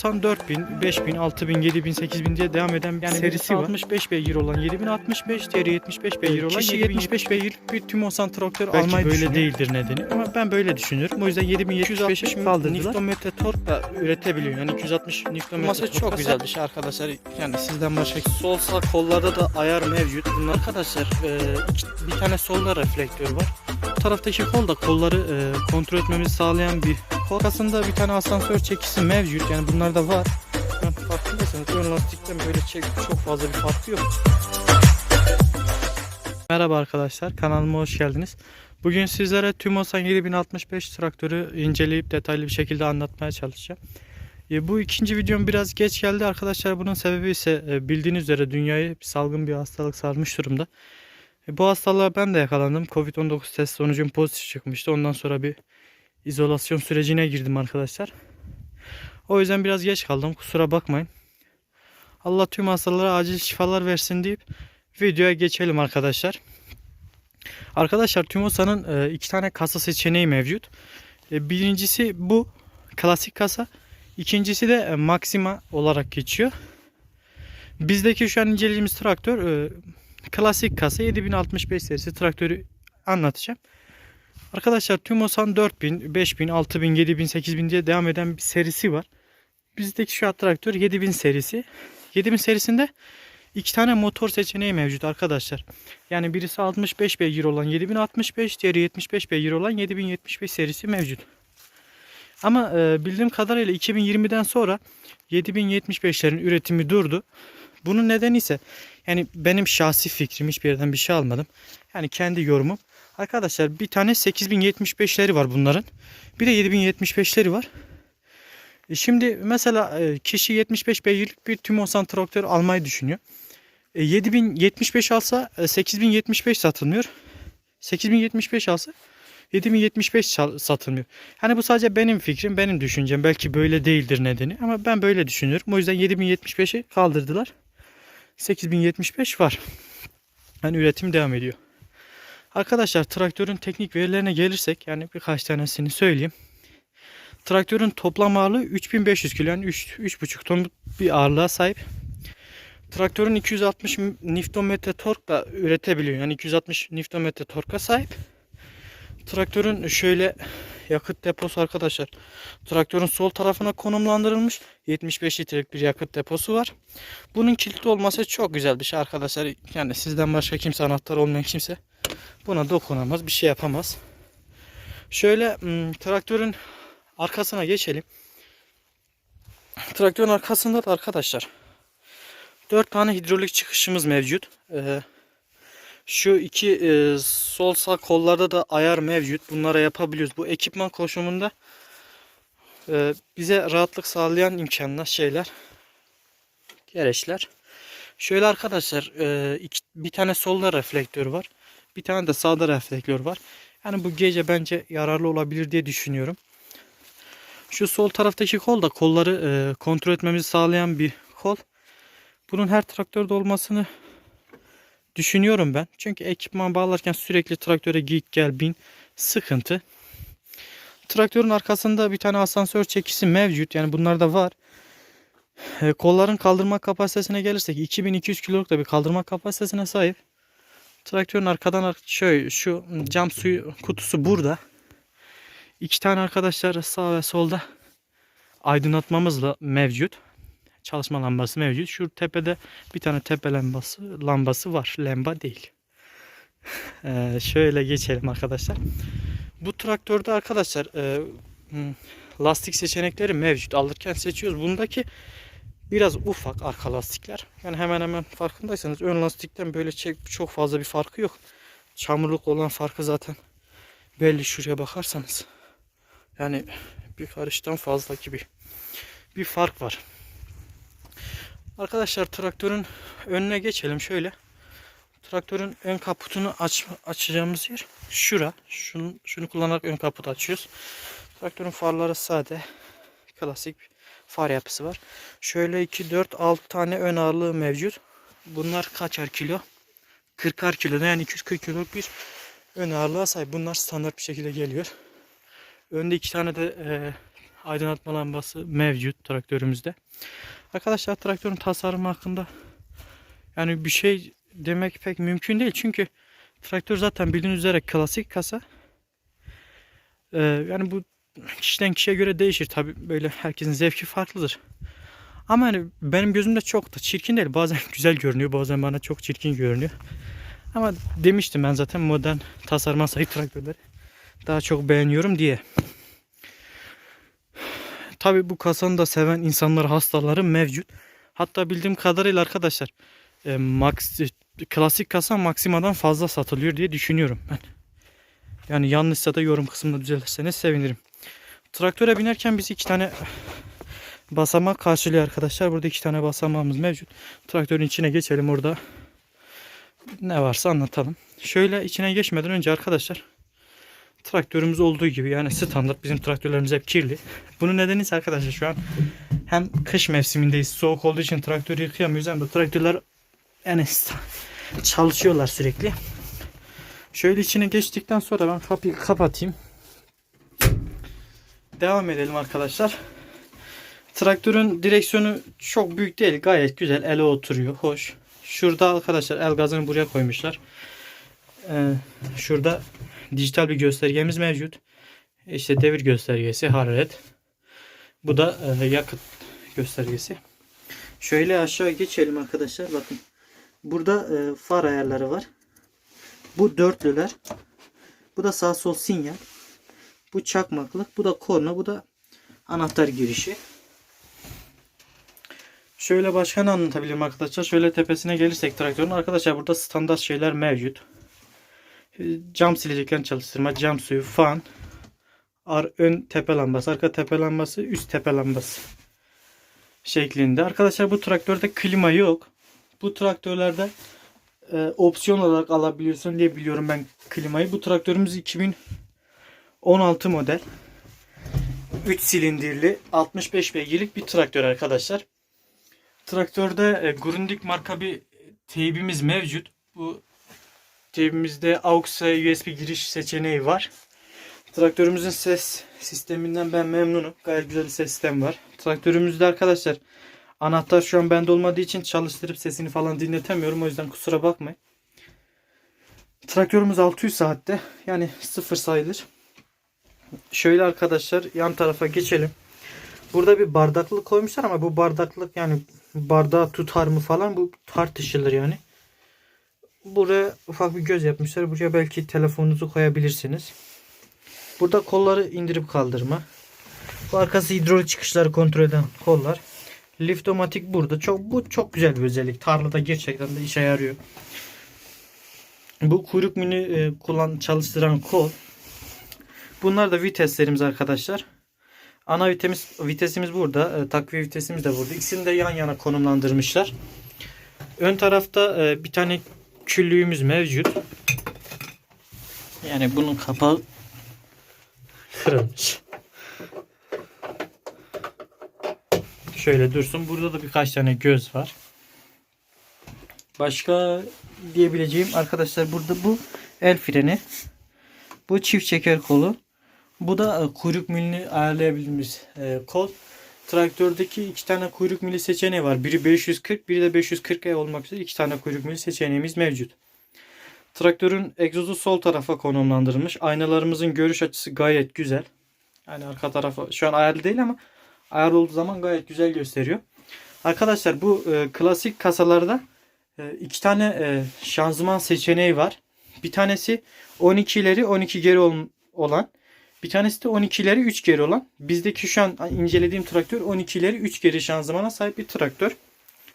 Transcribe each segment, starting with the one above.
San 4000, 5000, 6000, 7000, 8000 diye devam eden bir Yani serisi var. birisi 65 beygir olan 7065, diğeri 75 beygir olan Kişi 7075 beygir bir Tümosan traktör Belki almayı böyle böyle değildir nedeni ama ben böyle düşünüyorum. O yüzden 7265'i kaldırdılar. Nm torkla üretebiliyor. Yani 260 Nm Masa çok güzel bir şey arkadaşlar. Yani sizden başka Sol sağ kollarda da ayar mevcut. Bunlar arkadaşlar e, bir tane solda reflektör var. Bu taraftaki kol da kolları e, kontrol etmemizi sağlayan bir kol. Arkasında bir tane asansör çekisi mevcut. Yani bunlar da var. Farkındaysanız ön lastikten böyle çek çok fazla bir farkı yok. Merhaba arkadaşlar kanalıma hoş geldiniz. Bugün sizlere Tümosan 7065 traktörü inceleyip detaylı bir şekilde anlatmaya çalışacağım. E, bu ikinci videom biraz geç geldi arkadaşlar. Bunun sebebi ise e, bildiğiniz üzere dünyayı salgın bir hastalık sarmış durumda. E, bu hastalığa ben de yakalandım. Covid-19 test sonucum pozitif çıkmıştı. Ondan sonra bir izolasyon sürecine girdim arkadaşlar. O yüzden biraz geç kaldım. Kusura bakmayın. Allah tüm hastalara acil şifalar versin deyip videoya geçelim arkadaşlar. Arkadaşlar Tümosa'nın e, iki tane kasa seçeneği mevcut. E, birincisi bu klasik kasa. İkincisi de e, Maxima olarak geçiyor. Bizdeki şu an incelediğimiz traktör klasik kasa 7065 serisi traktörü anlatacağım. Arkadaşlar Tümosan 4000, 5000, 6000, 7000, 8000 diye devam eden bir serisi var. Bizdeki şu traktör 7000 serisi. 7000 serisinde iki tane motor seçeneği mevcut arkadaşlar. Yani birisi 65 beygir olan 7065, diğeri 75 beygir olan 7075 serisi mevcut. Ama e, bildiğim kadarıyla 2020'den sonra 7075'lerin üretimi durdu. Bunun nedeni ise yani benim şahsi fikrim hiçbir yerden bir şey almadım. Yani kendi yorumum. Arkadaşlar bir tane 8075'leri var bunların. Bir de 7075'leri var. E şimdi mesela e, kişi 75 beygirlik bir Tümosan traktör almayı düşünüyor. E, 7075 alsa e, 8075 satılmıyor. 8075 alsa 7075 sal- satılmıyor. Hani bu sadece benim fikrim, benim düşüncem. Belki böyle değildir nedeni ama ben böyle düşünüyorum. O yüzden 7075'i kaldırdılar. 8075 var. Yani üretim devam ediyor. Arkadaşlar traktörün teknik verilerine gelirsek yani birkaç tanesini söyleyeyim. Traktörün toplam ağırlığı 3500 kilo yani 3 3,5 ton bir ağırlığa sahip. Traktörün 260 Nm torkla üretebiliyor. Yani 260 Nm torka sahip. Traktörün şöyle yakıt deposu arkadaşlar. Traktörün sol tarafına konumlandırılmış 75 litrelik bir yakıt deposu var. Bunun kilitli olması çok güzel bir şey arkadaşlar. Yani sizden başka kimse anahtar olmayan kimse buna dokunamaz, bir şey yapamaz. Şöyle hmm, traktörün arkasına geçelim. Traktörün arkasında da arkadaşlar 4 tane hidrolik çıkışımız mevcut. Ee, şu iki e, sol sağ kollarda da ayar mevcut. Bunlara yapabiliyoruz. Bu ekipman koşumunda e, bize rahatlık sağlayan imkanlar şeyler. Gereçler. Şöyle arkadaşlar e, iki, bir tane solda reflektör var. Bir tane de sağda reflektör var. Yani bu gece bence yararlı olabilir diye düşünüyorum. Şu sol taraftaki kol da kolları e, kontrol etmemizi sağlayan bir kol. Bunun her traktörde olmasını düşünüyorum ben. Çünkü ekipman bağlarken sürekli traktöre git gel bin sıkıntı. Traktörün arkasında bir tane asansör çekisi mevcut. Yani bunlar da var. E, kolların kaldırma kapasitesine gelirsek 2200 kiloluk da bir kaldırma kapasitesine sahip. Traktörün arkadan ar- şöyle şu cam suyu kutusu burada. İki tane arkadaşlar sağ ve solda aydınlatmamızla mevcut. Çalışma lambası mevcut. Şu tepede bir tane tepe lambası lambası var. Lamba değil. Ee, şöyle geçelim arkadaşlar. Bu traktörde arkadaşlar e, hmm, lastik seçenekleri mevcut. Alırken seçiyoruz. Bundaki biraz ufak arka lastikler. Yani hemen hemen farkındaysanız ön lastikten böyle çok fazla bir farkı yok. Çamurluk olan farkı zaten belli şuraya bakarsanız. Yani bir karıştan fazla gibi bir fark var. Arkadaşlar traktörün önüne geçelim şöyle. Traktörün ön kaputunu aç, açacağımız yer şura. Şunu, şunu kullanarak ön kaputu açıyoruz. Traktörün farları sade. Klasik far yapısı var. Şöyle 2, 4, 6 tane ön ağırlığı mevcut. Bunlar kaçar kilo? 40'ar kilo yani 240 kiloluk bir ön ağırlığa sahip. Bunlar standart bir şekilde geliyor. Önde iki tane de e, aydınlatma lambası mevcut traktörümüzde. Arkadaşlar traktörün tasarımı hakkında yani bir şey demek pek mümkün değil. Çünkü traktör zaten bildiğiniz üzere klasik kasa. Ee, yani bu kişiden kişiye göre değişir. Tabi böyle herkesin zevki farklıdır. Ama hani benim gözümde çok da çirkin değil. Bazen güzel görünüyor. Bazen bana çok çirkin görünüyor. Ama demiştim ben zaten modern tasarıma sahip traktörleri daha çok beğeniyorum diye. Tabi bu kasanı da seven insanlar hastaları mevcut. Hatta bildiğim kadarıyla arkadaşlar e, max, klasik kasa Maxima'dan fazla satılıyor diye düşünüyorum ben. Yani yanlışsa da yorum kısmında düzeltirseniz sevinirim. Traktöre binerken biz iki tane basamak karşılıyor arkadaşlar. Burada iki tane basamağımız mevcut. Traktörün içine geçelim orada. Ne varsa anlatalım. Şöyle içine geçmeden önce arkadaşlar traktörümüz olduğu gibi yani standart bizim traktörlerimiz hep kirli. Bunun nedeni ise arkadaşlar şu an hem kış mevsimindeyiz. Soğuk olduğu için traktörü yıkayamıyoruz hem de traktörler yani çalışıyorlar sürekli. Şöyle içine geçtikten sonra ben kapıyı kapatayım. Devam edelim arkadaşlar. Traktörün direksiyonu çok büyük değil. Gayet güzel. Ele oturuyor. Hoş. Şurada arkadaşlar el gazını buraya koymuşlar. Ee, şurada dijital bir göstergemiz mevcut. İşte devir göstergesi, hararet. Bu da e, yakıt göstergesi. Şöyle aşağı geçelim arkadaşlar. Bakın. Burada e, far ayarları var. Bu dörtlüler. Bu da sağ sol sinyal. Bu çakmaklık. Bu da korna. Bu da anahtar girişi. Şöyle başka ne anlatabilirim arkadaşlar. Şöyle tepesine gelirsek traktörün. Arkadaşlar burada standart şeyler mevcut. Ee, Cam sileceklerini çalıştırma, cam suyu, fan, ar ön tepe lambası, arka tepe lambası, üst tepe lambası şeklinde. Arkadaşlar bu traktörde klima yok. Bu traktörlerde e, opsiyon olarak alabiliyorsun diye biliyorum ben klimayı. Bu traktörümüz 2016 model. 3 silindirli 65 beygirlik bir traktör arkadaşlar. Traktörde e, Grundig marka bir teybimiz mevcut. Bu teybimizde AUX USB giriş seçeneği var. Traktörümüzün ses sisteminden ben memnunum. Gayet güzel bir ses sistemi var. Traktörümüzde arkadaşlar anahtar şu an bende olmadığı için çalıştırıp sesini falan dinletemiyorum. O yüzden kusura bakmayın. Traktörümüz 600 saatte. Yani sıfır sayılır. Şöyle arkadaşlar yan tarafa geçelim. Burada bir bardaklık koymuşlar ama bu bardaklık yani bardağı tutar mı falan bu tartışılır yani. Buraya ufak bir göz yapmışlar. Buraya belki telefonunuzu koyabilirsiniz. Burada kolları indirip kaldırma. Bu arkası hidrolik çıkışları kontrol eden kollar. Liftomatik burada. Çok bu çok güzel bir özellik. Tarlada gerçekten de işe yarıyor. Bu kuyruk mini e, kullan çalıştıran kol. Bunlar da viteslerimiz arkadaşlar. Ana vitesimiz, vitesimiz burada. E, takviye vitesimiz de burada. İkisini de yan yana konumlandırmışlar. Ön tarafta e, bir tane küllüğümüz mevcut. Yani bunun kapağı kırılmış. Şöyle dursun. Burada da birkaç tane göz var. Başka diyebileceğim arkadaşlar burada bu el freni. Bu çift çeker kolu. Bu da e, kuyruk milini ayarlayabildiğimiz e, kol. Traktördeki iki tane kuyruk mili seçeneği var. Biri 540, biri de 540E olmak üzere iki tane kuyruk mili seçeneğimiz mevcut. Traktörün egzozu sol tarafa konumlandırılmış. Aynalarımızın görüş açısı gayet güzel. Yani arka tarafa şu an ayarlı değil ama ayarlı olduğu zaman gayet güzel gösteriyor. Arkadaşlar bu e, klasik kasalarda e, iki tane e, şanzıman seçeneği var. Bir tanesi 12 ileri 12 geri ol- olan. Bir tanesi de 12 ileri 3 geri olan. Bizdeki şu an incelediğim traktör 12 ileri 3 geri şanzımana sahip bir traktör.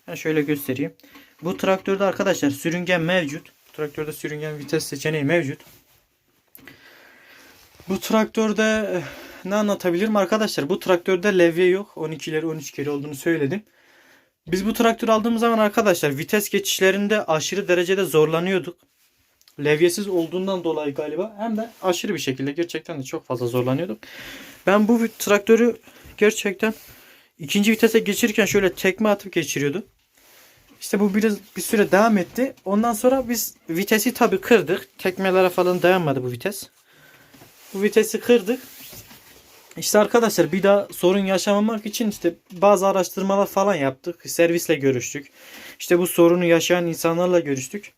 Ben şöyle göstereyim. Bu traktörde arkadaşlar sürüngen mevcut. Traktörde sürüngen vites seçeneği mevcut. Bu traktörde eh, ne anlatabilirim arkadaşlar? Bu traktörde levye yok. 12 ileri 13 geri olduğunu söyledim. Biz bu traktör aldığımız zaman arkadaşlar vites geçişlerinde aşırı derecede zorlanıyorduk. Levyesiz olduğundan dolayı galiba hem de aşırı bir şekilde gerçekten de çok fazla zorlanıyorduk. Ben bu traktörü gerçekten ikinci vitese geçirirken şöyle tekme atıp geçiriyordum. İşte bu biraz bir süre devam etti. Ondan sonra biz vitesi tabii kırdık. Tekmelere falan dayanmadı bu vites. Bu vitesi kırdık. İşte arkadaşlar bir daha sorun yaşamamak için işte bazı araştırmalar falan yaptık. Servisle görüştük. İşte bu sorunu yaşayan insanlarla görüştük.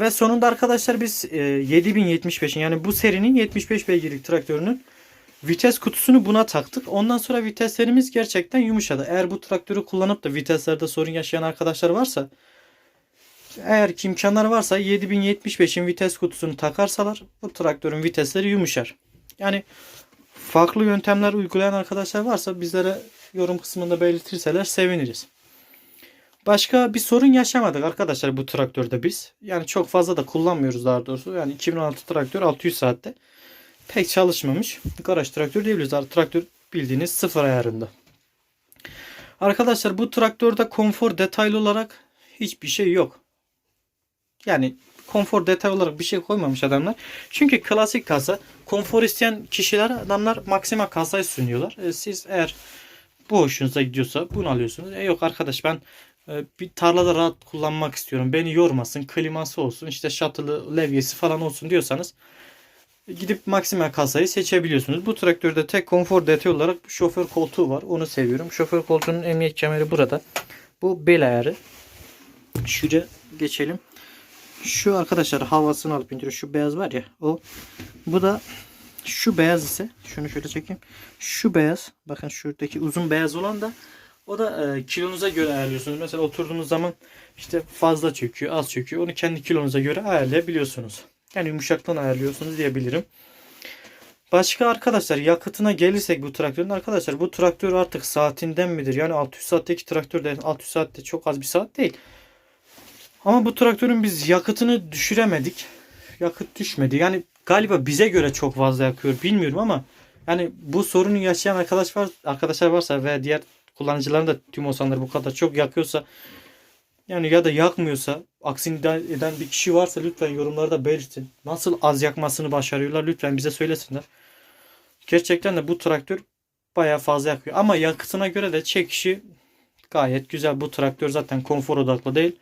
Ve sonunda arkadaşlar biz e, 7075'in yani bu serinin 75 beygirlik traktörünün vites kutusunu buna taktık. Ondan sonra viteslerimiz gerçekten yumuşadı. Eğer bu traktörü kullanıp da viteslerde sorun yaşayan arkadaşlar varsa eğer ki imkanları varsa 7075'in vites kutusunu takarsalar bu traktörün vitesleri yumuşar. Yani farklı yöntemler uygulayan arkadaşlar varsa bizlere yorum kısmında belirtirseler seviniriz. Başka bir sorun yaşamadık arkadaşlar bu traktörde biz. Yani çok fazla da kullanmıyoruz daha doğrusu. Yani 2016 traktör 600 saatte pek çalışmamış. Garaj traktör diyebiliriz. Traktör bildiğiniz sıfır ayarında. Arkadaşlar bu traktörde konfor detaylı olarak hiçbir şey yok. Yani konfor detay olarak bir şey koymamış adamlar. Çünkü klasik kasa konfor isteyen kişiler adamlar maksima kasayı sunuyorlar. E, siz eğer bu hoşunuza gidiyorsa bunu alıyorsunuz. E yok arkadaş ben bir tarlada rahat kullanmak istiyorum. Beni yormasın, kliması olsun, işte şatılı levyesi falan olsun diyorsanız gidip maksima kasayı seçebiliyorsunuz. Bu traktörde tek konfor detay olarak şoför koltuğu var. Onu seviyorum. Şoför koltuğunun emniyet kemeri burada. Bu bel ayarı. Şuraya geçelim. Şu arkadaşlar havasını alıp indiriyor. Şu beyaz var ya o. Bu da şu beyaz ise şunu şöyle çekeyim. Şu beyaz bakın şuradaki uzun beyaz olan da o da e, kilonuza göre ayarlıyorsunuz. Mesela oturduğunuz zaman işte fazla çöküyor, az çöküyor. Onu kendi kilonuza göre ayarlayabiliyorsunuz. Yani yumuşaklığını ayarlıyorsunuz diyebilirim. Başka arkadaşlar yakıtına gelirsek bu traktörün arkadaşlar bu traktör artık saatinden midir? Yani 600 saatteki traktör de 600 saatte çok az bir saat değil. Ama bu traktörün biz yakıtını düşüremedik. Yakıt düşmedi. Yani galiba bize göre çok fazla yakıyor bilmiyorum ama yani bu sorunu yaşayan arkadaş var, arkadaşlar varsa ve diğer kullanıcıların da tüm olsanlar bu kadar çok yakıyorsa yani ya da yakmıyorsa aksini eden bir kişi varsa lütfen yorumlarda belirtin. Nasıl az yakmasını başarıyorlar lütfen bize söylesinler. Gerçekten de bu traktör bayağı fazla yakıyor. Ama yakıtına göre de çekişi gayet güzel. Bu traktör zaten konfor odaklı değil.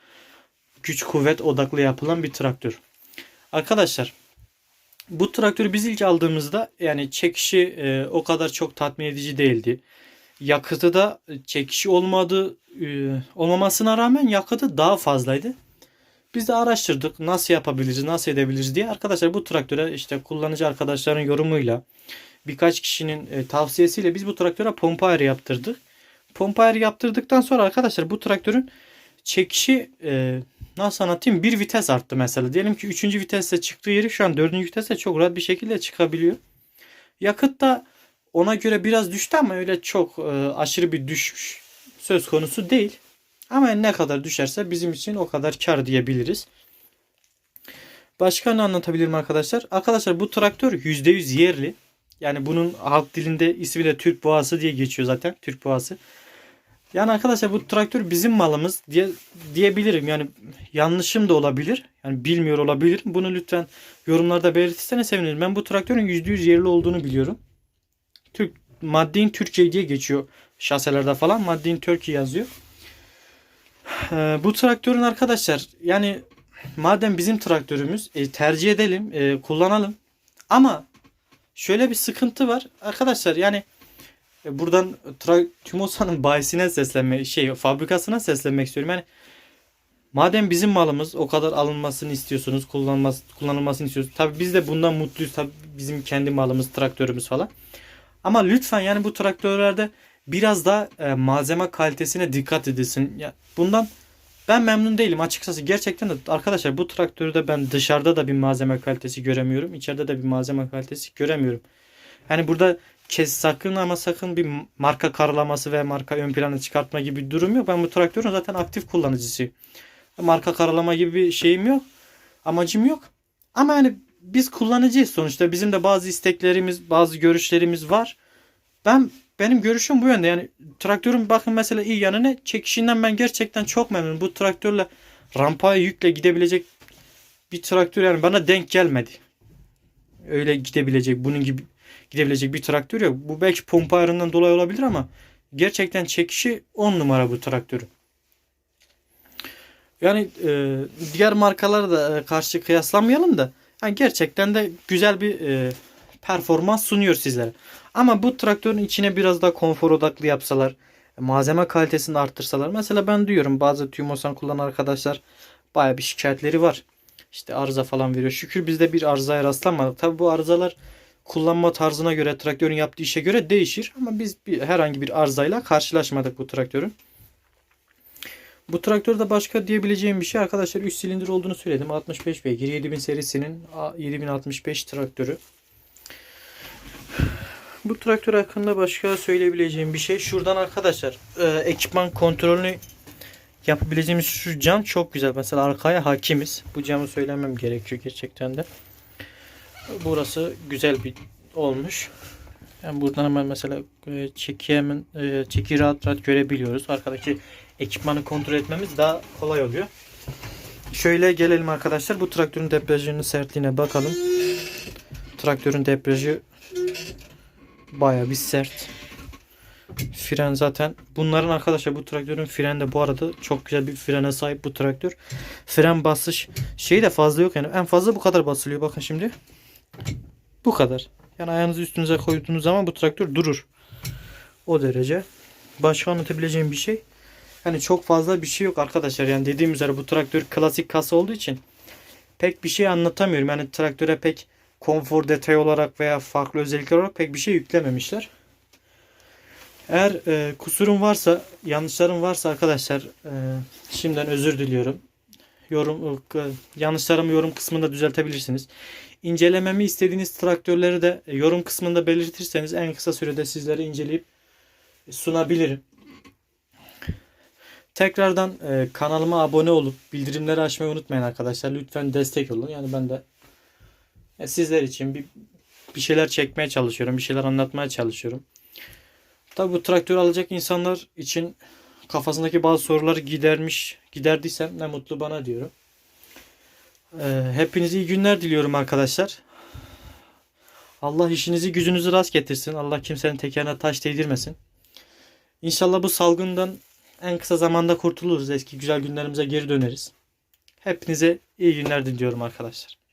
Güç kuvvet odaklı yapılan bir traktör. Arkadaşlar bu traktörü biz ilk aldığımızda yani çekişi e, o kadar çok tatmin edici değildi. Yakıtı da çekişi olmadı e, olmamasına rağmen yakıtı daha fazlaydı. Biz de araştırdık nasıl yapabiliriz, nasıl edebiliriz diye. Arkadaşlar bu traktöre işte kullanıcı arkadaşların yorumuyla birkaç kişinin e, tavsiyesiyle biz bu traktöre pompa ayarı yaptırdık. Pompa ayarı yaptırdıktan sonra arkadaşlar bu traktörün çekişi e, nasıl anlatayım bir vites arttı mesela. Diyelim ki 3. viteste çıktığı yeri şu an 4. viteste çok rahat bir şekilde çıkabiliyor. Yakıt da ona göre biraz düştü ama öyle çok e, aşırı bir düşüş söz konusu değil. Ama ne kadar düşerse bizim için o kadar kar diyebiliriz. Başka ne anlatabilirim arkadaşlar? Arkadaşlar bu traktör %100 yerli. Yani bunun halk dilinde ismi de Türk boğası diye geçiyor zaten. Türk boğası. Yani arkadaşlar bu traktör bizim malımız diye diyebilirim. Yani yanlışım da olabilir. Yani bilmiyor olabilirim. Bunu lütfen yorumlarda belirtirseniz sevinirim. Ben bu traktörün %100 yerli olduğunu biliyorum. Türk Maddin Türkiye diye geçiyor şaselerde falan. Maddin Türkiye yazıyor. Ee, bu traktörün arkadaşlar yani madem bizim traktörümüz e, tercih edelim, e, kullanalım. Ama şöyle bir sıkıntı var. Arkadaşlar yani e, buradan tra- Tümosa'nın bayisine seslenme şey fabrikasına seslenmek istiyorum. Yani madem bizim malımız o kadar alınmasını istiyorsunuz, kullanılması, kullanılmasını istiyorsunuz. Tabii biz de bundan mutluyuz. Tabii bizim kendi malımız, traktörümüz falan. Ama lütfen yani bu traktörlerde biraz daha e, malzeme kalitesine dikkat edilsin. Ya bundan ben memnun değilim açıkçası. Gerçekten de arkadaşlar bu traktörde ben dışarıda da bir malzeme kalitesi göremiyorum. İçeride de bir malzeme kalitesi göremiyorum. Yani burada kes sakın ama sakın bir marka karalaması ve marka ön plana çıkartma gibi bir durum yok. Ben bu traktörün zaten aktif kullanıcısı. Marka karalama gibi bir şeyim yok. Amacım yok. Ama yani biz kullanıcıyız sonuçta. Bizim de bazı isteklerimiz, bazı görüşlerimiz var. Ben benim görüşüm bu yönde. Yani traktörün bakın mesela iyi yanı ne? Çekişinden ben gerçekten çok memnunum. Bu traktörle rampaya yükle gidebilecek bir traktör yani bana denk gelmedi. Öyle gidebilecek bunun gibi gidebilecek bir traktör yok. Bu belki pompa ayarından dolayı olabilir ama gerçekten çekişi 10 numara bu traktörün. Yani e, diğer markalara da e, karşı kıyaslamayalım da yani gerçekten de güzel bir e, performans sunuyor sizlere. Ama bu traktörün içine biraz daha konfor odaklı yapsalar, malzeme kalitesini arttırsalar. Mesela ben duyuyorum bazı Tümosan kullanan arkadaşlar baya bir şikayetleri var. İşte arıza falan veriyor. Şükür bizde bir arızaya rastlanmadık. Tabi bu arızalar kullanma tarzına göre, traktörün yaptığı işe göre değişir. Ama biz bir, herhangi bir arızayla karşılaşmadık bu traktörün. Bu traktörde başka diyebileceğim bir şey arkadaşlar 3 silindir olduğunu söyledim. 65 beygir 7000 serisinin A- 7065 traktörü. Bu traktör hakkında başka söyleyebileceğim bir şey. Şuradan arkadaşlar e, ekipman kontrolünü yapabileceğimiz şu cam çok güzel. Mesela arkaya hakimiz. Bu camı söylemem gerekiyor gerçekten de. Burası güzel bir olmuş. Yani buradan hemen mesela e, çeki hemen e, çeki rahat rahat görebiliyoruz. Arkadaki ekipmanı kontrol etmemiz daha kolay oluyor. Şöyle gelelim arkadaşlar. Bu traktörün debriyajının sertliğine bakalım. Traktörün debriyajı baya bir sert. Fren zaten bunların arkadaşlar bu traktörün freni de bu arada çok güzel bir frene sahip bu traktör. Fren basış şeyi de fazla yok yani en fazla bu kadar basılıyor bakın şimdi. Bu kadar. Yani ayağınızı üstünüze koyduğunuz zaman bu traktör durur. O derece. Başka anlatabileceğim bir şey. Hani çok fazla bir şey yok arkadaşlar. Yani dediğim üzere bu traktör klasik kasa olduğu için pek bir şey anlatamıyorum. Yani traktöre pek konfor detay olarak veya farklı özellikler olarak pek bir şey yüklememişler. Eğer e, kusurum varsa, yanlışlarım varsa arkadaşlar e, şimdiden özür diliyorum. Yorum e, yanlışlarımı yorum kısmında düzeltebilirsiniz. İncelememi istediğiniz traktörleri de yorum kısmında belirtirseniz en kısa sürede sizlere inceleyip sunabilirim. Tekrardan e, kanalıma abone olup bildirimleri açmayı unutmayın arkadaşlar. Lütfen destek olun. Yani ben de e, sizler için bir bir şeyler çekmeye çalışıyorum. Bir şeyler anlatmaya çalışıyorum. Tabi bu traktörü alacak insanlar için kafasındaki bazı soruları gidermiş, giderdiysem ne mutlu bana diyorum. E, hepinize iyi günler diliyorum arkadaşlar. Allah işinizi gücünüzü rast getirsin. Allah kimsenin tekerine taş değdirmesin. İnşallah bu salgından en kısa zamanda kurtuluruz. Eski güzel günlerimize geri döneriz. Hepinize iyi günler diliyorum arkadaşlar.